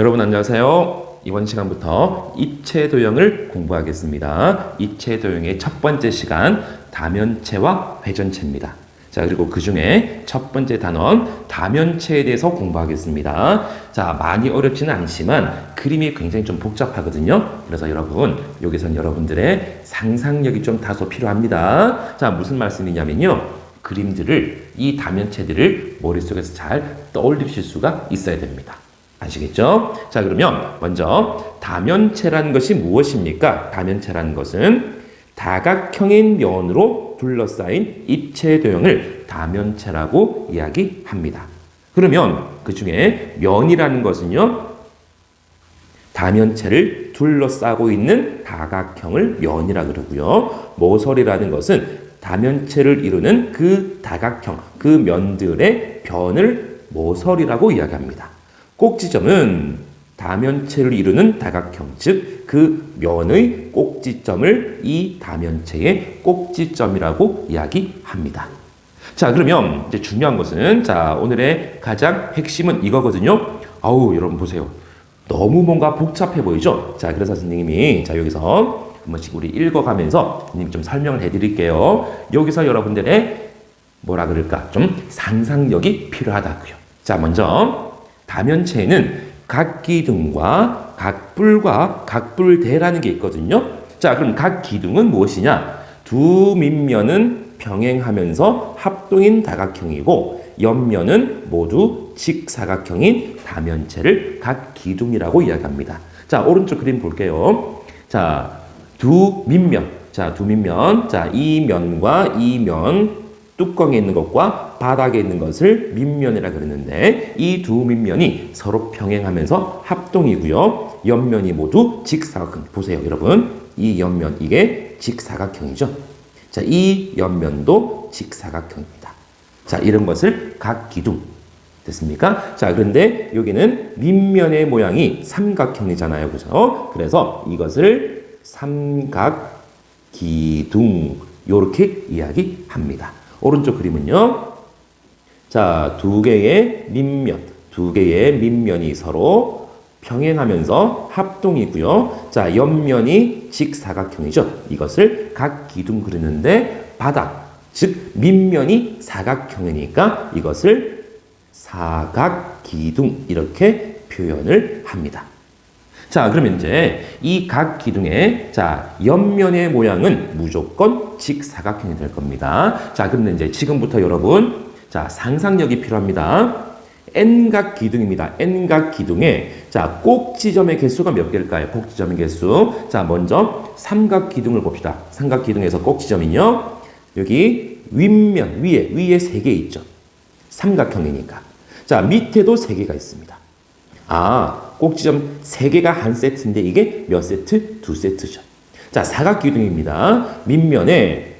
여러분 안녕하세요. 이번 시간부터 입체 도형을 공부하겠습니다. 입체 도형의 첫 번째 시간 다면체와 회전체입니다. 자, 그리고 그 중에 첫 번째 단원 다면체에 대해서 공부하겠습니다. 자, 많이 어렵지는 않지만 그림이 굉장히 좀 복잡하거든요. 그래서 여러분, 여기선 여러분들의 상상력이 좀 다소 필요합니다. 자, 무슨 말씀이냐면요. 그림들을 이 다면체들을 머릿속에서 잘 떠올리실 수가 있어야 됩니다. 아시겠죠? 자, 그러면 먼저 다면체라는 것이 무엇입니까? 다면체라는 것은 다각형인 면으로 둘러싸인 입체 도형을 다면체라고 이야기합니다. 그러면 그 중에 면이라는 것은요, 다면체를 둘러싸고 있는 다각형을 면이라 그러고요. 모서리라는 것은 다면체를 이루는 그 다각형, 그 면들의 변을 모서리라고 이야기합니다. 꼭지점은 다면체를 이루는 다각형, 즉 그 면의 꼭지점을 이 다면체의 꼭지점이라고 이야기합니다. 자, 그러면 이제 중요한 것은 자, 오늘의 가장 핵심은 이거거든요. 아우, 여러분 보세요. 너무 뭔가 복잡해 보이죠? 자, 그래서 선생님이 자, 여기서 한 번씩 우리 읽어가면서 선생님 좀 설명을 해드릴게요. 여기서 여러분들의 뭐라 그럴까? 좀 상상력이 필요하다고요. 자, 먼저 다면체에는 각 기둥과 각불과 각불대라는 게 있거든요. 자, 그럼 각 기둥은 무엇이냐? 두 밑면은 병행하면서 합동인 다각형이고 옆면은 모두 직사각형인 다면체를 각 기둥이라고 이야기합니다. 자, 오른쪽 그림 볼게요. 자, 두 밑면. 자, 두 밑면. 자, 이 면과 이 면 뚜껑에 있는 것과 바닥에 있는 것을 밑면이라 그러는데 이 두 밑면이 서로 평행하면서 합동이고요. 옆면이 모두 직사각형. 보세요, 여러분. 이 옆면 이게 직사각형이죠. 자, 이 옆면도 직사각형입니다. 자, 이런 것을 각 기둥. 됐습니까? 자, 그런데 여기는 밑면의 모양이 삼각형이잖아요. 그죠? 그래서 이것을 삼각 기둥. 요렇게 이야기합니다. 오른쪽 그림은요. 자, 두 개의 밑면, 두 개의 밑면이 서로 평행하면서 합동이고요. 자, 옆면이 직사각형이죠. 이것을 각 기둥 그리는데 바닥, 즉 밑면이 사각형이니까 이것을 사각기둥 이렇게 표현을 합니다. 자, 그러면 이제 이 각 기둥의 자, 옆면의 모양은 무조건 직사각형이 될 겁니다. 자, 그러면 이제 지금부터 여러분 자, 상상력이 필요합니다. n각 기둥입니다. n각 기둥에 자, 꼭지점의 개수가 몇 개일까요? 꼭지점의 개수. 자, 먼저 삼각 기둥을 봅시다. 삼각 기둥에서 꼭지점은요. 여기 윗면 위에 위에 세 개 있죠. 삼각형이니까. 자, 밑에도 세 개가 있습니다. 아, 꼭지점 3개가 한 세트인데 이게 몇 세트? 두 세트죠. 자, 사각기둥입니다. 밑면에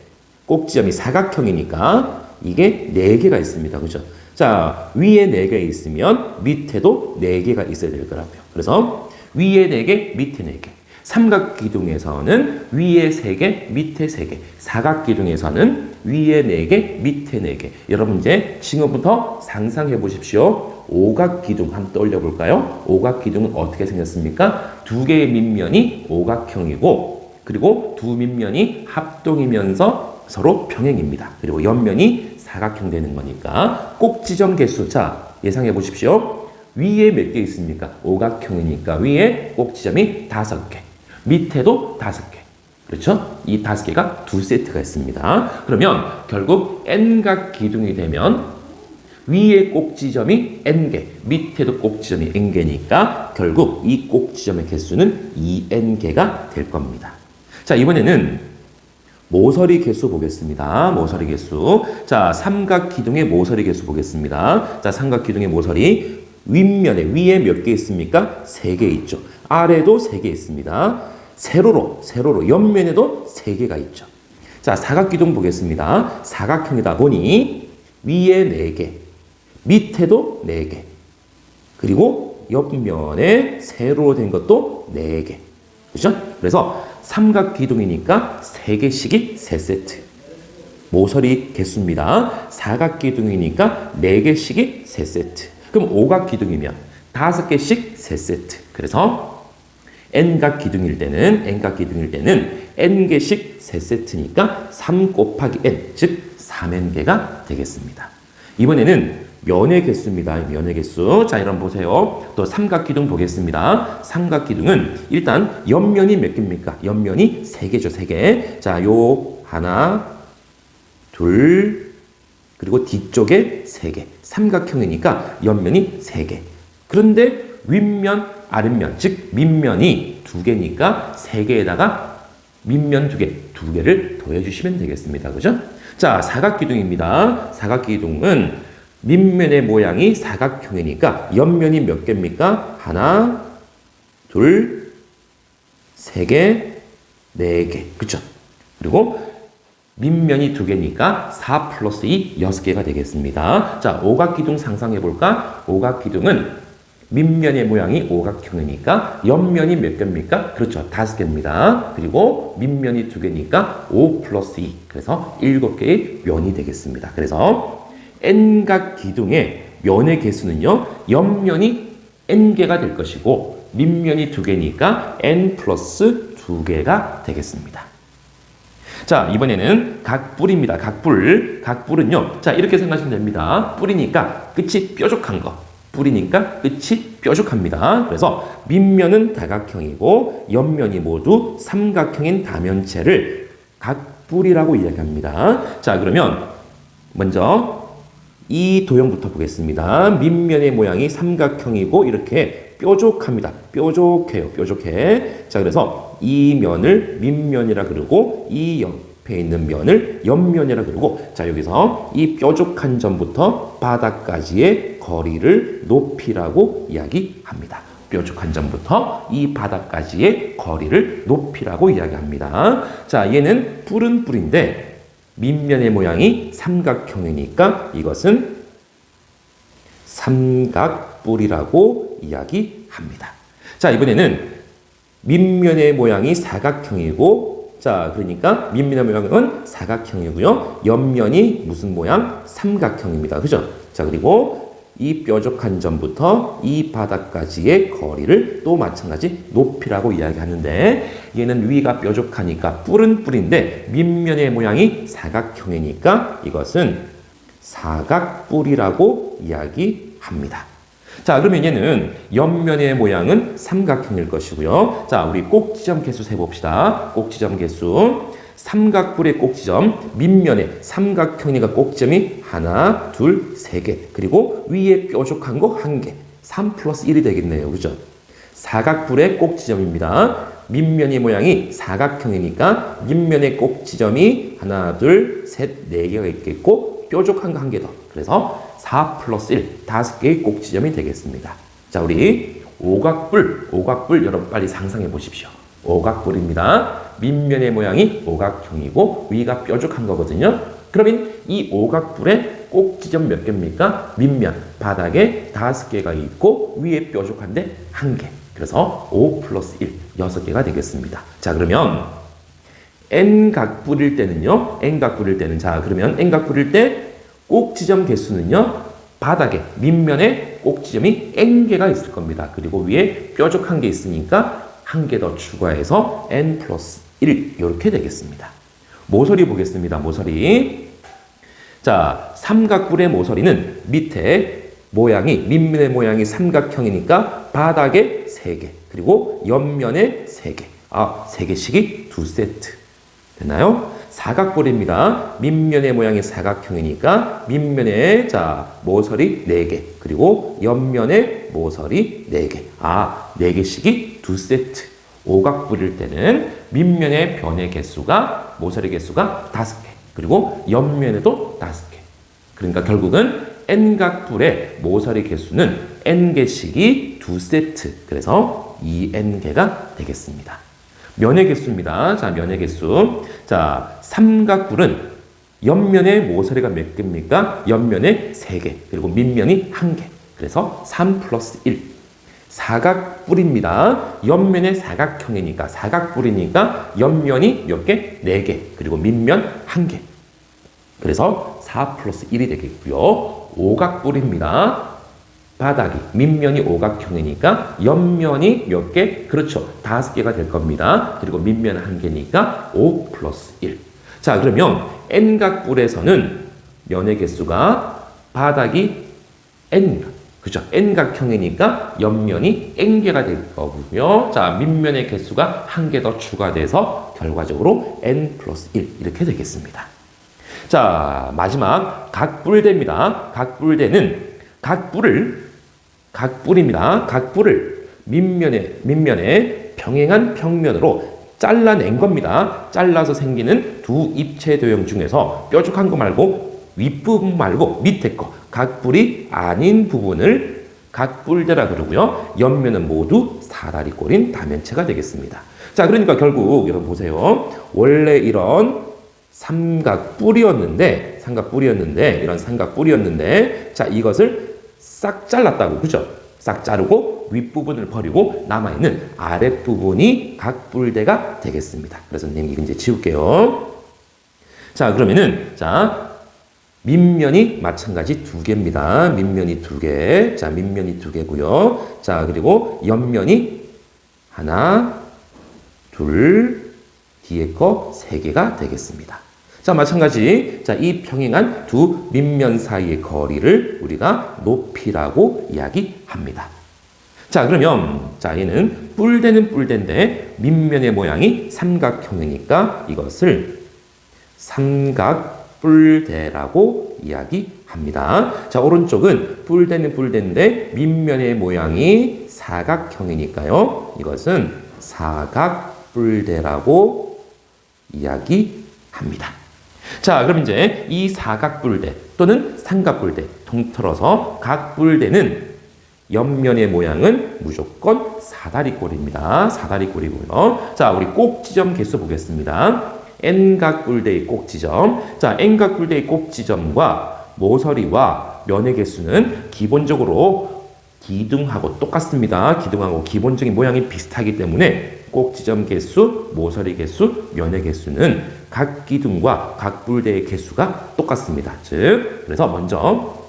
꼭지점이 사각형이니까 이게 4개가 있습니다. 그죠? 자, 위에 4개 있으면 밑에도 4개가 있어야 될 거라고요. 그래서 위에 4개, 밑에 4개. 삼각기둥에서는 위에 3개, 밑에 3개. 사각기둥에서는 위에 4개, 밑에 4개. 여러분 이제 지금부터 상상해 보십시오. 오각기둥 한번 떠올려 볼까요? 오각기둥은 어떻게 생겼습니까? 두 개의 밑면이 오각형이고 그리고 두 밑면이 합동이면서 서로 평행입니다. 그리고 옆면이 사각형 되는 거니까 꼭지점 개수 자 예상해 보십시오. 위에 몇 개 있습니까? 오각형이니까 위에 꼭지점이 다섯 개, 밑에도 다섯 개. 그렇죠? 이 다섯 개가 두 세트가 있습니다. 그러면 결국 n각 기둥이 되면 위에 꼭지점이 n개, 밑에도 꼭지점이 n개니까 결국 이 꼭지점의 개수는 2n개가 될 겁니다. 자, 이번에는 모서리 개수 보겠습니다. 모서리 개수. 자, 삼각 기둥의 모서리 개수 보겠습니다. 자, 삼각 기둥의 모서리 윗면에 위에 몇 개 있습니까? 세 개 있죠. 아래도 세 개 있습니다. 세로로, 세로로 옆면에도 세 개가 있죠. 자, 사각 기둥 보겠습니다. 사각형이다 보니 위에 네 개, 밑에도 4개. 그리고 옆면에 세로로 된 것도 4개. 그죠? 그래서 삼각 기둥이니까 3개씩이 3세트. 모서리 개수입니다. 사각 기둥이니까 4개씩이 3세트. 그럼 오각 기둥이면 다섯 개씩 세 세트. 그래서 n각 기둥일 때는 n각 기둥일 때는 n 개씩 세 세트니까 3 곱하기 n 즉 3n개가 되겠습니다. 이번에는 면의 개수입니다. 면의 개수. 자, 여러분 보세요. 또 삼각기둥 보겠습니다. 삼각기둥은 일단 옆면이 몇 개입니까? 옆면이 세 개죠, 세 개. 자, 요 하나, 둘, 그리고 뒤쪽에 세 개. 삼각형이니까 옆면이 세 개. 그런데 윗면, 아랫면, 즉 밑면이 두 개니까 세 개에다가 밑면 두 개, 두 개를 더해주시면 되겠습니다. 그죠? 자, 사각기둥입니다. 사각기둥은 밑면의 모양이 사각형이니까 옆면이 몇 개입니까? 하나, 둘, 세 개, 네 개. 그쵸? 그리고 밑면이 두 개니까 4 플러스 2, 6개가 되겠습니다. 자, 오각기둥 상상해 볼까? 오각기둥은 밑면의 모양이 오각형이니까 옆면이 몇 개입니까? 그렇죠. 다섯 개입니다. 그리고 밑면이 두 개니까 5 플러스 2. 그래서 7개의 면이 되겠습니다. 그래서 n각 기둥의 면의 개수는요. 옆면이 n개가 될 것이고 밑면이 두 개니까 n 플러스 두 개가 되겠습니다. 자, 이번에는 각뿔입니다. 각뿔. 각뿔은요. 자, 이렇게 생각하시면 됩니다. 뿔이니까 끝이 뾰족한 거. 뿔이니까 끝이 뾰족합니다. 그래서 밑면은 다각형이고 옆면이 모두 삼각형인 다면체를 각뿔이라고 이야기합니다. 자, 그러면 먼저 이 도형부터 보겠습니다. 밑면의 모양이 삼각형이고 이렇게 뾰족합니다. 뾰족해요. 뾰족해. 자, 그래서 이 면을 밑면이라 그러고 이 옆에 있는 면을 옆면이라 그러고 자, 여기서 이 뾰족한 점부터 바닥까지의 거리를 높이라고 이야기합니다. 뾰족한 점부터 이 바닥까지의 거리를 높이라고 이야기합니다. 자, 얘는 뿔은 뿔인데 밑면의 모양이 삼각형이니까 이것은 삼각뿔이라고 이야기합니다. 자, 이번에는 밑면의 모양이 사각형이고 자, 그러니까 밑면의 모양은 사각형이고요. 옆면이 무슨 모양? 삼각형입니다. 그죠? 자, 그리고 이 뾰족한 점부터 이 바닥까지의 거리를 또 마찬가지 높이라고 이야기하는데 얘는 위가 뾰족하니까 뿔은 뿔인데 밑면의 모양이 사각형이니까 이것은 사각뿔이라고 이야기합니다. 자, 그러면 얘는 옆면의 모양은 삼각형일 것이고요. 자, 우리 꼭지점 개수 세봅시다. 꼭지점 개수. 삼각뿔의 꼭지점, 밑면에 삼각형이가 꼭지점이 하나, 둘, 세 개. 그리고 위에 뾰족한 거 한 개. 3 플러스 1이 되겠네요. 그죠? 사각뿔의 꼭지점입니다. 밑면의 모양이 사각형이니까 밑면의 꼭지점이 하나, 둘, 셋, 네 개가 있겠고 뾰족한 거 한 개 더. 그래서 4 플러스 1, 다섯 개의 꼭지점이 되겠습니다. 자, 우리 오각뿔, 오각뿔 여러분 빨리 상상해 보십시오. 오각뿔입니다. 밑면의 모양이 오각형이고 위가 뾰족한 거거든요. 그러면 이 오각뿔에 꼭지점 몇 개입니까? 밑면, 바닥에 다섯 개가 있고 위에 뾰족한데 한 개. 그래서 5 플러스 1, 여섯 개가 되겠습니다. 자, 그러면 n각 뿔일 때는요. n각 뿔일 때는 자, 그러면 n각 뿔일 때 꼭지점 개수는요. 바닥에 밑면에 꼭지점이 n개가 있을 겁니다. 그리고 위에 뾰족한 게 있으니까 한 개 더 추가해서 n 플러스 1 이렇게 되겠습니다. 모서리 보겠습니다. 모서리. 자, 삼각뿔의 모서리는 밑에 모양이 밑면의 모양이 삼각형이니까 바닥에 3개 그리고 옆면에 3개 아, 3개씩이 두 세트 됐나요? 사각뿔입니다. 밑면의 모양이 사각형이니까 밑면에 자 모서리 4개 그리고 옆면에 모서리 4개 아 4개씩이 두 세트 오각뿔일 때는 밑면의 변의 개수가 모서리 개수가 5개 그리고 옆면에도 5개 그러니까 결국은 n각뿔의 모서리 개수는 n개씩이 두 세트 그래서 2n개가 되겠습니다. 면의 개수입니다. 자, 면의 개수. 자, 삼각뿔은 옆면에 모서리가 몇 개입니까? 옆면에 3개, 그리고 밑면이 1개. 그래서 3 플러스 1. 사각뿔입니다. 옆면에 사각형이니까, 사각뿔이니까 옆면이 몇 개? 4개, 그리고 밑면 1개. 그래서 4 플러스 1이 되겠고요. 오각뿔입니다. 바닥이 밑면이 오각형이니까 옆면이 몇 개? 그렇죠. 다섯 개가 될 겁니다. 그리고 밑면 한 개니까 5 플러스 1. 자, 그러면 n각뿔에서는 면의 개수가 바닥이 n 그죠? n각형이니까 옆면이 n개가 될 거고요. 자, 밑면의 개수가 한 개 더 추가돼서 결과적으로 n 플러스 1 이렇게 되겠습니다. 자, 마지막 각뿔대입니다. 각뿔대는 각뿔을 각 뿔입니다. 각 뿔을 밑면에 밑면에 병행한 평면으로 잘라낸 겁니다. 잘라서 생기는 두 입체 도형 중에서 뾰족한 거 말고 윗부분 말고 밑에 거 각 뿔이 아닌 부분을 각 뿔대라 그러고요. 옆면은 모두 사다리 꼴인 다면체가 되겠습니다. 자, 그러니까 결국 여러분 보세요. 원래 이런 삼각 뿔이었는데 삼각 뿔이었는데 이런 삼각 뿔이었는데 자, 이것을 싹 잘랐다고. 그죠? 싹 자르고 윗부분을 버리고 남아있는 아랫부분이 각 뿔대가 되겠습니다. 그래서 선생님 이제 지울게요. 자, 그러면은 자, 밑면이 마찬가지 두 개입니다. 밑면이 두 개. 자, 밑면이 두 개고요. 자, 그리고 옆면이 하나, 둘, 뒤에 거 세 개가 되겠습니다. 자, 마찬가지. 자, 이 평행한 두 밑면 사이의 거리를 우리가 높이라고 이야기합니다. 자, 그러면 자, 얘는 뿔대는 뿔대인데 밑면의 모양이 삼각형이니까 이것을 삼각 뿔대라고 이야기합니다. 자, 오른쪽은 뿔대는 뿔대인데 밑면의 모양이 사각형이니까요. 이것은 사각 뿔대라고 이야기합니다. 자, 그럼 이제 이 사각뿔대 또는 삼각뿔대 통틀어서 각 뿔대는 옆면의 모양은 무조건 사다리꼴입니다. 사다리꼴이고요. 자, 우리 꼭지점 개수 보겠습니다. n각 뿔대의 꼭지점. 자, n각 뿔대의 꼭지점과 모서리와 면의 개수는 기본적으로 기둥하고 똑같습니다. 기둥하고 기본적인 모양이 비슷하기 때문에 꼭지점 개수, 모서리 개수, 면의 개수는 각 기둥과 각 뿔대의 개수가 똑같습니다. 즉, 그래서 먼저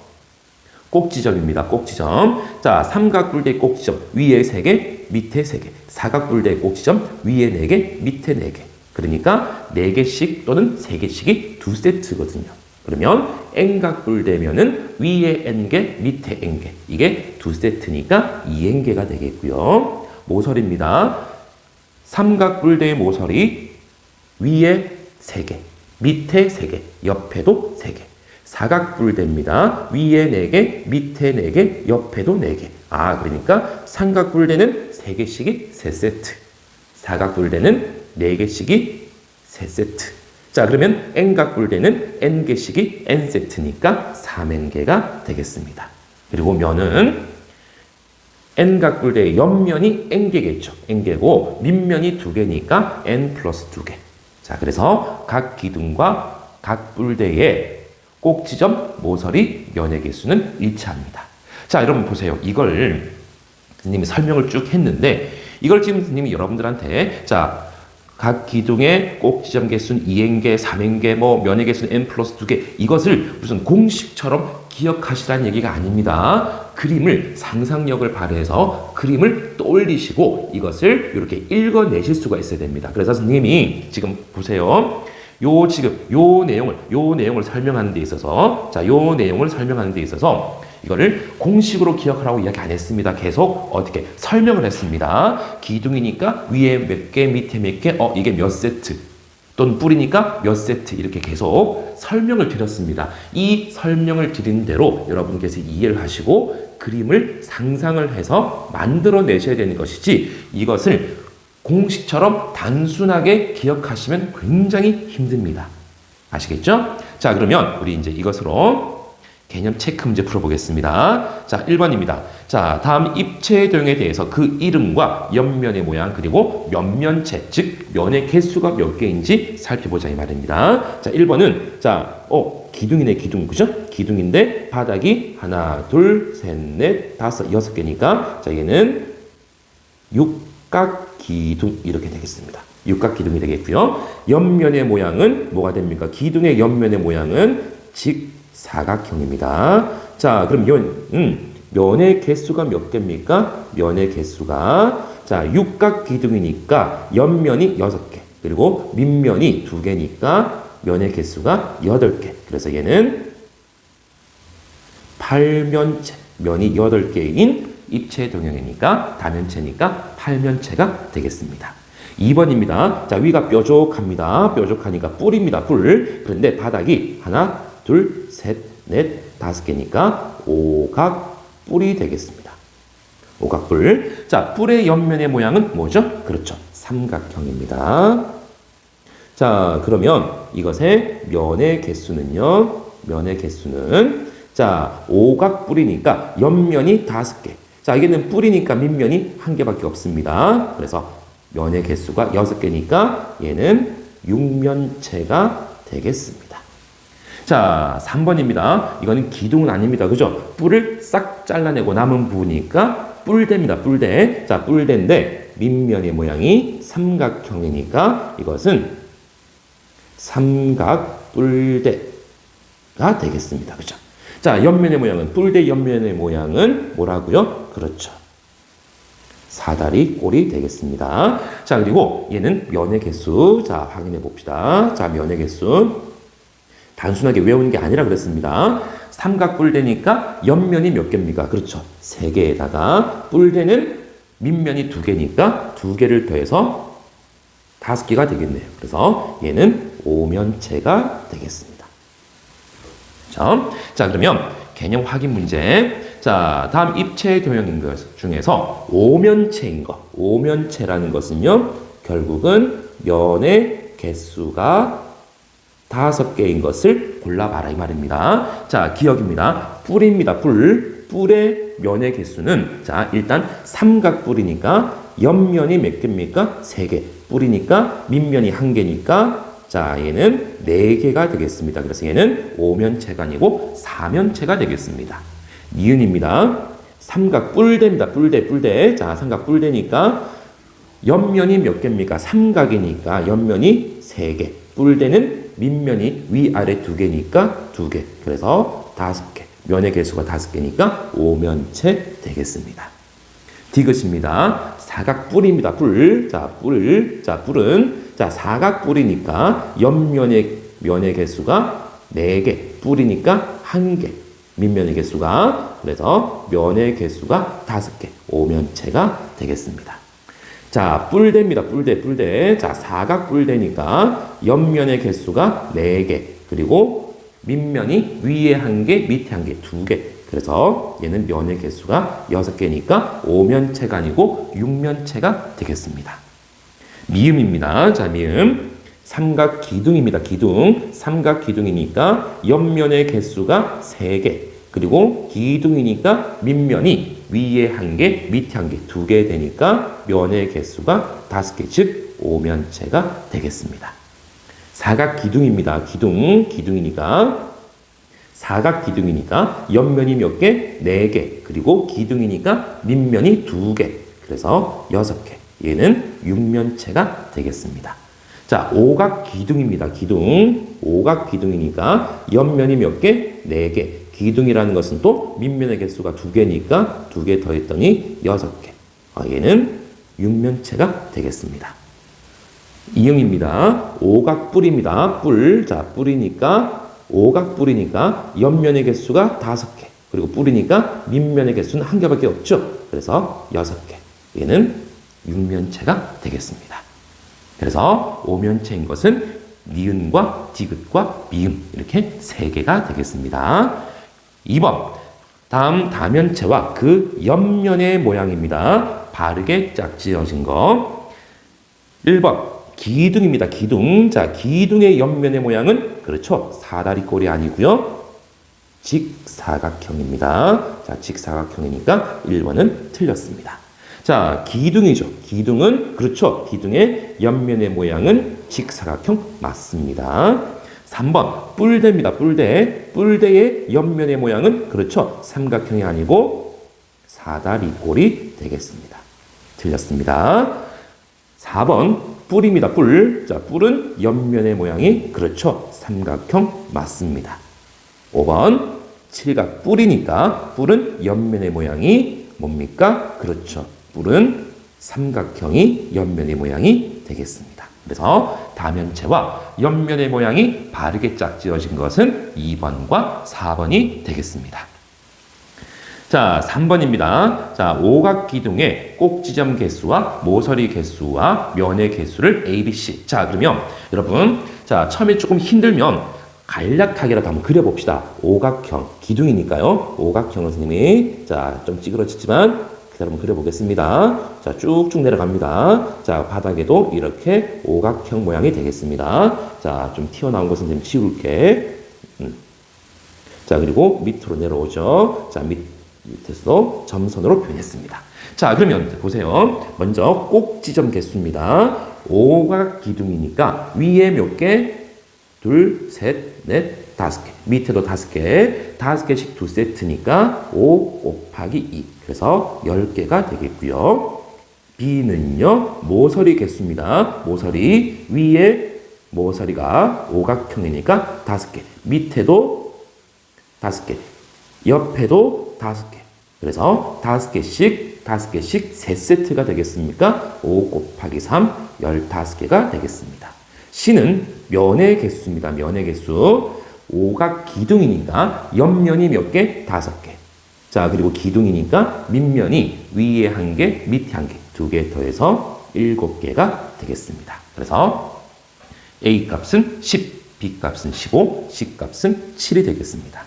꼭지점입니다. 꼭지점. 자, 삼각뿔대 꼭지점 위에 3개, 밑에 3개. 사각뿔대 꼭지점 위에 4개, 밑에 4개. 그러니까 4개씩 또는 3개씩이 두 세트거든요. 그러면 n각뿔대면은 위에 n개, 밑에 n개. 이게 두 세트니까 2n개가 되겠고요. 모서리입니다. 삼각뿔대의 모서리 위에 3개, 밑에 3개, 옆에도 3개. 사각뿔대입니다. 위에 4개, 밑에 4개, 옆에도 4개. 아, 그러니까 삼각뿔대는 3개씩이 3세트. 사각뿔대는 4개씩이 3세트. 자, 그러면 n각뿔대는 n개씩이 n세트니까 3n개가 되겠습니다. 그리고 면은 n각뿔대의 옆면이 n개겠죠. n개고 밑면이 2개니까 n 플러스 2개. 자, 그래서 각 기둥과 각 뿔대의 꼭지점, 모서리, 면의 개수는 일치합니다. 자, 여러분 보세요. 이걸 선생님이 설명을 쭉 했는데 이걸 지금 선생님이 여러분들한테 자, 각 기둥의 꼭지점 개수는 2n개, 3n개, 뭐 면의 개수는 n 플러스 2개 이것을 무슨 공식처럼 기억하시라는 얘기가 아닙니다. 그림을 상상력을 발휘해서 그림을 떠올리시고 이것을 이렇게 읽어내실 수가 있어야 됩니다. 그래서 선생님이 지금 보세요. 요 지금 요 내용을 요 내용을 설명하는 데 있어서 자, 요 내용을 설명하는 데 있어서 이거를 공식으로 기억하라고 이야기 안 했습니다. 계속 어떻게 설명을 했습니다. 기둥이니까 위에 몇 개, 밑에 몇 개, 어 이게 몇 세트 또는 뿌리니까 몇 세트 이렇게 계속 설명을 드렸습니다. 이 설명을 드린 대로 여러분께서 이해를 하시고 그림을 상상을 해서 만들어 내셔야 되는 것이지 이것을 공식처럼 단순하게 기억하시면 굉장히 힘듭니다. 아시겠죠? 자, 그러면 우리 이제 이것으로 개념 체크 문제 풀어보겠습니다. 자, 1번입니다. 자, 다음 입체 도형에 대해서 그 이름과 옆면의 모양 그리고 옆면체, 즉 면의 개수가 몇 개인지 살펴보자 이 말입니다. 자, 1번은 자, 어, 기둥이네 기둥 그죠? 기둥인데 바닥이 하나, 둘, 셋, 넷, 다섯, 여섯 개니까 자, 얘는 육각 기둥 이렇게 되겠습니다. 육각 기둥이 되겠고요. 옆면의 모양은 뭐가 됩니까? 기둥의 옆면의 모양은 직 사각형입니다. 자, 그럼 요 음, 면의 개수가 몇 개입니까? 면의 개수가 자 육각 기둥이니까 옆면이 여섯 개 그리고 밑면이 두 개니까 면의 개수가 여덟 개 그래서 얘는 팔면체 면이 여덟 개인 입체 동형이니까 다면체니까 팔면체가 되겠습니다. 2번입니다. 자, 위가 뾰족합니다. 뾰족하니까 뿔입니다. 뿔. 그런데 바닥이 하나, 둘, 셋, 넷, 다섯 개니까 오각 뿔이 되겠습니다. 오각뿔. 자, 뿔의 옆면의 모양은 뭐죠? 그렇죠. 삼각형입니다. 자, 그러면 이것의 면의 개수는요. 면의 개수는 자, 오각뿔이니까 옆면이 다섯 개. 자, 이게는 뿔이니까 밑면이 한 개밖에 없습니다. 그래서 면의 개수가 여섯 개니까 얘는 육면체가 되겠습니다. 자, 3번입니다. 이거는 기둥은 아닙니다. 그죠? 뿔을 싹 잘라내고 남은 부분이니까 뿔대입니다. 뿔대. 자, 뿔대인데 밑면의 모양이 삼각형이니까 이것은 삼각 뿔대가 되겠습니다. 그죠? 자, 옆면의 모양은 뿔대 옆면의 모양은 뭐라고요? 그렇죠. 사다리 꼴이 되겠습니다. 자, 그리고 얘는 면의 개수. 자, 확인해 봅시다. 자, 면의 개수. 단순하게 외우는 게 아니라 그랬습니다. 삼각뿔대니까 옆면이 몇 개입니까? 그렇죠. 세 개에다가 뿔대는 밑면이 두 개니까 두 개를 더해서 다섯 개가 되겠네요. 그래서 얘는 오면체가 되겠습니다. 자, 자 그러면 개념 확인 문제. 자, 다음 입체 도형인 것 중에서 오면체인 것. 오면체라는 것은요, 결국은 면의 개수가 다섯 개인 것을 골라봐라 이 말입니다. 자, 기억입니다. 뿔입니다. 뿔. 뿔의 면의 개수는 자, 일단 삼각뿔이니까 옆면이 몇 개입니까? 세 개. 뿔이니까 밑면이 한 개니까 자, 얘는 네 개가 되겠습니다. 그래서 얘는 오면체가 아니고 사면체가 되겠습니다. 니은입니다. 삼각 뿔대입니다. 뿔대, 뿔대. 자, 삼각 뿔대니까 옆면이 몇 개입니까? 삼각이니까 옆면이 세 개. 뿔대는 밑면이 위아래 두 개니까 두 개. 그래서 다섯 개. 면의 개수가 다섯 개니까 오면체 되겠습니다. 디귿입니다. 사각 뿔입니다. 뿔. 자, 뿔. 자, 뿔은 자, 사각 뿔이니까 옆면의 면의 개수가 네 개. 뿔이니까 한 개. 밑면의 개수가 그래서 면의 개수가 다섯 개. 오면체가 되겠습니다. 자, 뿔대입니다. 뿔대, 뿔대. 자, 사각 뿔대니까 옆면의 개수가 네 개. 그리고 밑면이 위에 한 개, 밑에 한 개, 두 개. 그래서 얘는 면의 개수가 여섯 개니까 오면체가 아니고 육면체가 되겠습니다. 미음입니다. 자, 미음. 삼각 기둥입니다. 기둥. 삼각 기둥이니까 옆면의 개수가 세 개. 그리고 기둥이니까 밑면이 위에 한 개, 밑에 한 개, 두 개 되니까 면의 개수가 다섯 개, 즉 오면체가 되겠습니다. 사각 기둥입니다. 기둥, 기둥이니까 사각 기둥이니까 옆면이 몇 개? 네 개. 그리고 기둥이니까 밑면이 두 개. 그래서 여섯 개. 얘는 육면체가 되겠습니다. 자, 오각 기둥입니다. 기둥. 오각 기둥이니까 옆면이 몇 개? 네 개. 기둥이라는 것은 또 밑면의 개수가 두 개니까 두 개 더했더니 여섯 개. 아, 얘는 육면체가 되겠습니다. 이응입니다. 오각뿔입니다. 뿔. 자, 뿔이니까 오각뿔이니까 옆면의 개수가 다섯 개. 그리고 뿔이니까 밑면의 개수는 한 개밖에 없죠. 그래서 여섯 개. 얘는 육면체가 되겠습니다. 그래서 오면체인 것은 니은과 디귿과 미음 이렇게 세 개가 되겠습니다. 2번 다음 다면체와 그 옆면의 모양입니다. 바르게 짝지어진 거. 1번 기둥입니다. 기둥. 자, 기둥의 옆면의 모양은 그렇죠. 사다리 꼴이 아니고요. 직사각형입니다. 자, 직사각형이니까 1번은 틀렸습니다. 자, 기둥이죠. 기둥은 그렇죠. 기둥의 옆면의 모양은 직사각형 맞습니다. 3번 뿔대입니다. 뿔대. 뿔대의 옆면의 모양은 그렇죠. 삼각형이 아니고 사다리 꼴이 되겠습니다. 틀렸습니다. 4번 뿔입니다. 뿔. 자, 뿔은 옆면의 모양이 그렇죠. 삼각형 맞습니다. 5번 7각 뿔이니까 뿔은 옆면의 모양이 뭡니까? 그렇죠. 뿔은 삼각형이 옆면의 모양이 되겠습니다. 그래서 다면체와 옆면의 모양이 바르게 짝지어진 것은 2번과 4번이 되겠습니다. 자, 3번입니다. 자, 오각 기둥의 꼭지점 개수와 모서리 개수와 면의 개수를 A, B, C. 자, 그러면 여러분, 자, 처음에 조금 힘들면 간략하게라도 한번 그려봅시다. 오각형, 기둥이니까요. 오각형을 선생님이, 자, 좀 찌그러졌지만, 그 다음 그려보겠습니다. 자, 쭉쭉 내려갑니다. 자, 바닥에도 이렇게 오각형 모양이 되겠습니다. 자, 좀 튀어나온 것은 좀 지울게. 음. 자, 그리고 밑으로 내려오죠. 자, 밑, 밑에서 점선으로 표현했습니다. 자, 그러면 보세요. 먼저 꼭지점 개수입니다. 오각 기둥이니까 위에 몇 개? 둘, 셋, 넷, 다섯 개. 밑에도 다섯 개. 다섯 개씩 두 세트니까 5 곱하기 2. 그래서 10개가 되겠고요. B는요, 모서리 개수입니다. 모서리 위에 모서리가 오각형이니까 다섯 개. 밑에도 다섯 개. 옆에도 다섯 개. 그래서 다섯 개씩, 다섯 개씩 세 세트가 되겠습니까? 5 곱하기 3, 15개가 되겠습니다. C는 면의 개수입니다. 면의 개수. 오각 기둥이니까 옆면이 몇 개? 다섯 개. 자, 그리고 기둥이니까 밑면이 위에 한 개, 밑에 한 개, 두 개 더해서 일곱 개가 되겠습니다. 그래서 A 값은 10, B 값은 15, C 값은 7이 되겠습니다.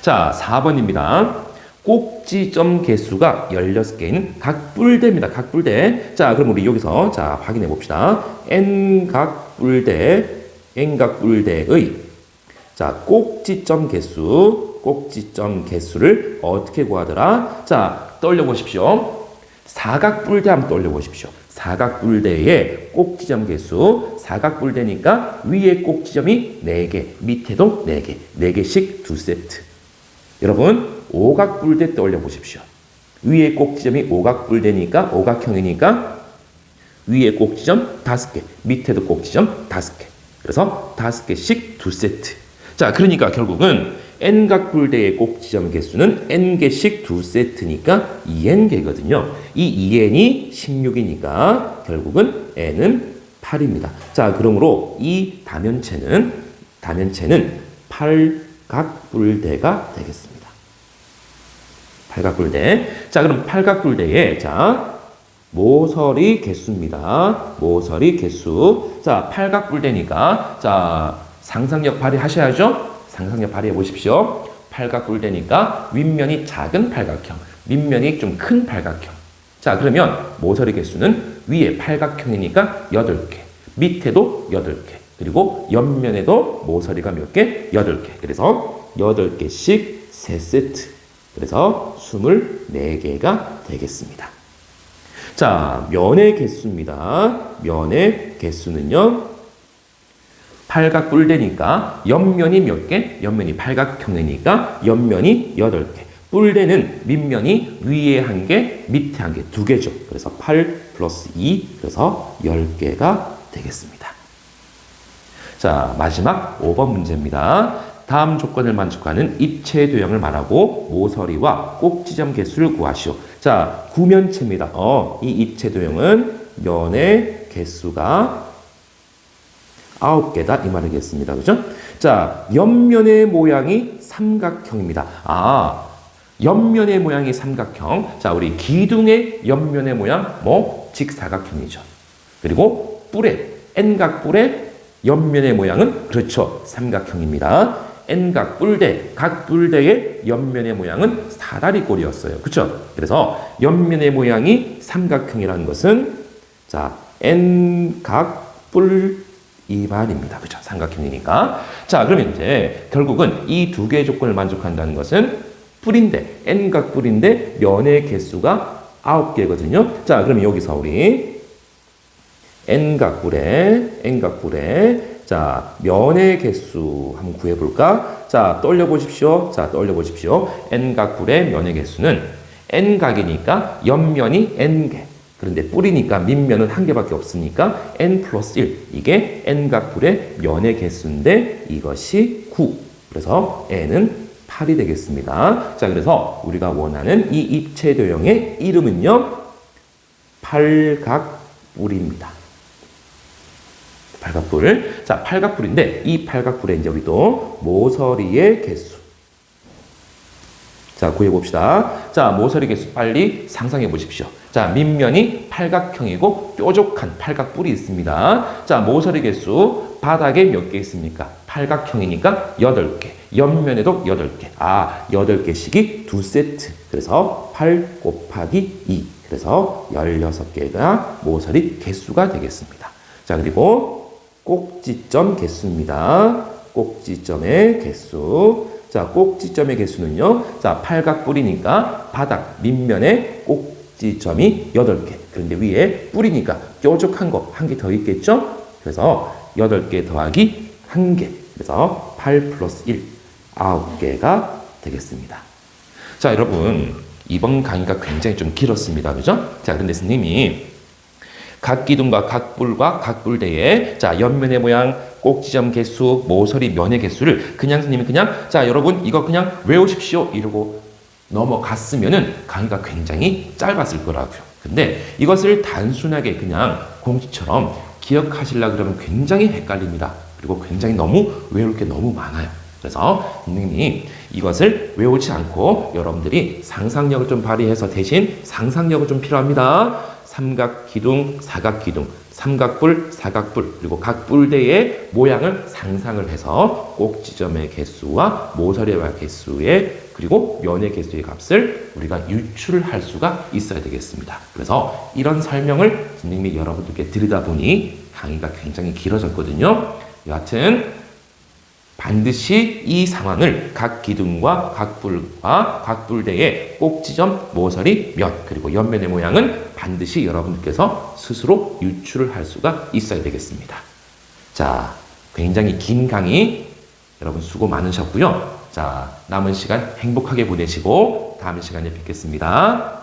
자, 4번입니다. 꼭지점 개수가 16개인 각뿔대입니다. 각뿔대. 자, 그럼 우리 여기서 자, 확인해 봅시다. N각뿔대, N각뿔대의 자, 꼭지점 개수, 꼭지점 개수를 어떻게 구하더라? 자, 떠올려 보십시오. 사각뿔대 한번 떠올려 보십시오. 사각뿔대의 꼭지점 개수, 사각뿔대니까 위에 꼭지점이 4개, 밑에도 4개, 4개씩 두 세트. 여러분, 오각뿔대 떠올려 보십시오. 위에 꼭지점이 오각뿔대니까, 오각형이니까 위에 꼭지점 5개, 밑에도 꼭지점 5개. 그래서 5개씩 두 세트. 자, 그러니까 결국은 n각 뿔대의 꼭지점 개수는 n개씩 두 세트니까 2n개거든요. 이 2n이 16이니까 결국은 n은 8입니다. 자, 그러므로 이 다면체는 다면체는 8각 뿔대가 되겠습니다. 8각뿔대. 자, 그럼 8각뿔대에 자, 모서리 개수입니다. 모서리 개수. 자, 팔각 뿔대니까 자, 상상력 발휘하셔야죠. 상상력 발휘해 보십시오. 팔각뿔대니까 윗면이 작은 팔각형, 밑면이 좀 큰 팔각형. 자, 그러면 모서리 개수는 위에 팔각형이니까 8개, 밑에도 8개, 그리고 옆면에도 모서리가 몇 개? 8개. 그래서 8개씩 3세트. 그래서 24개가 되겠습니다. 자, 면의 개수입니다. 면의 개수는요. 팔각뿔대니까 옆면이 몇 개? 옆면이 팔각형이니까 옆면이 8개. 뿔대는 밑면이 위에 한 개, 밑에 한 개, 두 개죠. 그래서 8 플러스 2, 그래서 10개가 되겠습니다. 자, 마지막 5번 문제입니다. 다음 조건을 만족하는 입체 도형을 말하고 모서리와 꼭지점 개수를 구하시오. 자, 구면체입니다. 어, 이 입체 도형은 면의 개수가 아홉 개다 이 말이겠습니다. 그죠? 자, 옆면의 모양이 삼각형입니다. 아, 옆면의 모양이 삼각형. 자, 우리 기둥의 옆면의 모양 뭐 직사각형이죠. 그리고 뿔의 n각 뿔의 옆면의 모양은 그렇죠. 삼각형입니다. n각 뿔대, 각 뿔대의 옆면의 모양은 사다리 꼴이었어요. 그렇죠? 그래서 옆면의 모양이 삼각형이라는 것은 자, n각 뿔 이 말입니다. 그죠? 삼각형이니까. 자, 그러면 이제 결국은 이 두 개의 조건을 만족한다는 것은 뿔인데, n각 뿔인데 면의 개수가 아홉 개거든요. 자, 그러면 여기서 우리 n각 뿔에, n각 뿔에 자, 면의 개수 한번 구해 볼까? 자, 떠올려 보십시오. 자, 떠올려 보십시오. n각 뿔의 면의 개수는 n각이니까 옆면이 n개. 그런데 뿔이니까 밑면은 한 개밖에 없으니까 n 플러스 1. 이게 n각 뿔의 면의 개수인데 이것이 9. 그래서 n은 8이 되겠습니다. 자, 그래서 우리가 원하는 이 입체 도형의 이름은요. 팔각뿔입니다. 팔각뿔. 자, 팔각뿔인데 이 팔각뿔에 이제 우리도 모서리의 개수. 자, 구해 봅시다. 자, 모서리 개수 빨리 상상해 보십시오. 자, 밑면이 팔각형이고 뾰족한 팔각뿔이 있습니다. 자, 모서리 개수 바닥에 몇 개 있습니까? 팔각형이니까 8개. 옆면에도 8개. 아, 8개씩이 두 세트. 그래서 8 곱하기 2. 그래서 16개가 모서리 개수가 되겠습니다. 자, 그리고 꼭지점 개수입니다. 꼭지점의 개수. 자, 꼭지점의 개수는요. 자, 팔각뿔이니까 바닥 밑면에 꼭 지점이 8개. 그런데 위에 뿔이니까 뾰족한 거 한 개 더 있겠죠? 그래서 8개 더하기 1개. 그래서 8 플러스 1. 9개가 되겠습니다. 자, 여러분. 이번 강의가 굉장히 좀 길었습니다. 그죠? 자, 근데 선생님이 각 기둥과 각 뿔과 각 뿔대에 자 옆면의 모양, 꼭지점 개수, 모서리 면의 개수를 그냥 선생님이 그냥 자 여러분 이거 그냥 외우십시오 이러고 넘어갔으면은 강의가 굉장히 짧았을 거라고요. 근데 이것을 단순하게 그냥 공지처럼 기억하시려 그러면 굉장히 헷갈립니다. 그리고 굉장히 너무 외울 게 너무 많아요. 그래서 선생님이 이것을 외우지 않고 여러분들이 상상력을 좀 발휘해서 대신 상상력은 좀 필요합니다. 삼각 기둥, 사각 기둥, 삼각뿔, 사각뿔, 그리고 각 뿔대의 모양을 상상을 해서 꼭지점의 개수와 모서리와 개수의 그리고 면의 개수의 값을 우리가 유출을 할 수가 있어야 되겠습니다. 그래서 이런 설명을 선생님이 여러분들께 드리다 보니 강의가 굉장히 길어졌거든요. 여하튼 반드시 이 상황을 각 기둥과 각 뿔과 각 뿔대의 꼭지점, 모서리, 면 그리고 옆면의 모양은 반드시 여러분들께서 스스로 유출을 할 수가 있어야 되겠습니다. 자, 굉장히 긴 강의 여러분 수고 많으셨고요. 자, 남은 시간 행복하게 보내시고 다음 시간에 뵙겠습니다.